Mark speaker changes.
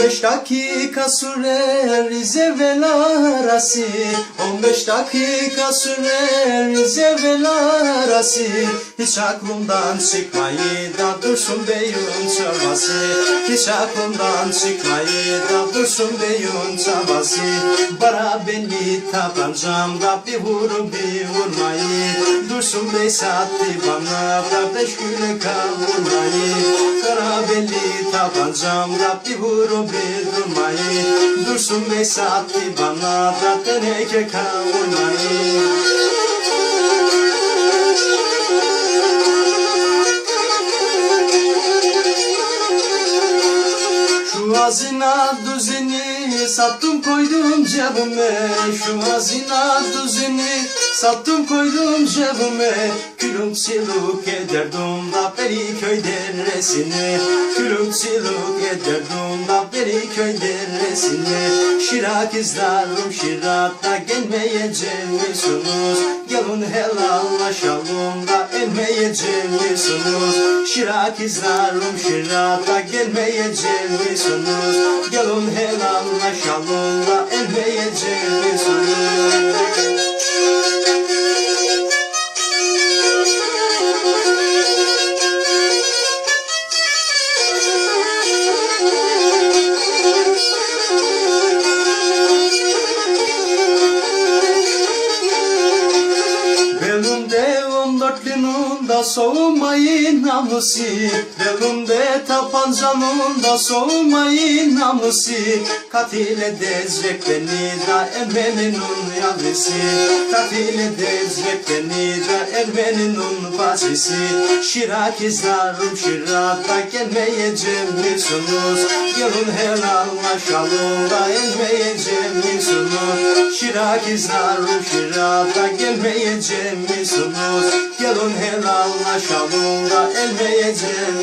Speaker 1: 15 dakika sürer Rize ve arası. 15 dakika sürer Rize ve arası. Hiç aklımdan çıkmayı da dursun beyun çabası. Hiç aklımdan çıkmayı da dursun beyun çabası. Bara beni tabancamda bir vurun bir vurmayı. Dursun bey sattı bana kardeş güle kavurmayı Tabancamda bir vurun bir vurmayı Dursun bey sattı bana da teneke kavurmayı hazina düzeni sattım koydum cebime. Şu hazina düzeni sattım koydum cebime. Külüm siluk ederdim da beri köy deresine. Külüm siluk ederdim da beri köy deresine Şirak izlerim şiratta gelmeyeceğim misunuz Gelin helallaşalım da elmeyeceğim misunuz Şirak izlerim şirata gelmeyeceğim misunuz Gelin helallaşalım da elmeyeceğim dörtlünün da soğumayın namusi Belumde tapancanın da soğumayın namusi. Katil edecek beni da Ermeni'nin yavrusu Katil edecek beni da Ermeni'nin bacısı Şirak izlerim şirata gelmeyeceğim misunuz Gelin helallaşalım da elmeyeceğim misunuz Şirak izlerim şirata gelmeyeceğim misunuz Gelin helallaşalım da elmeyeceğim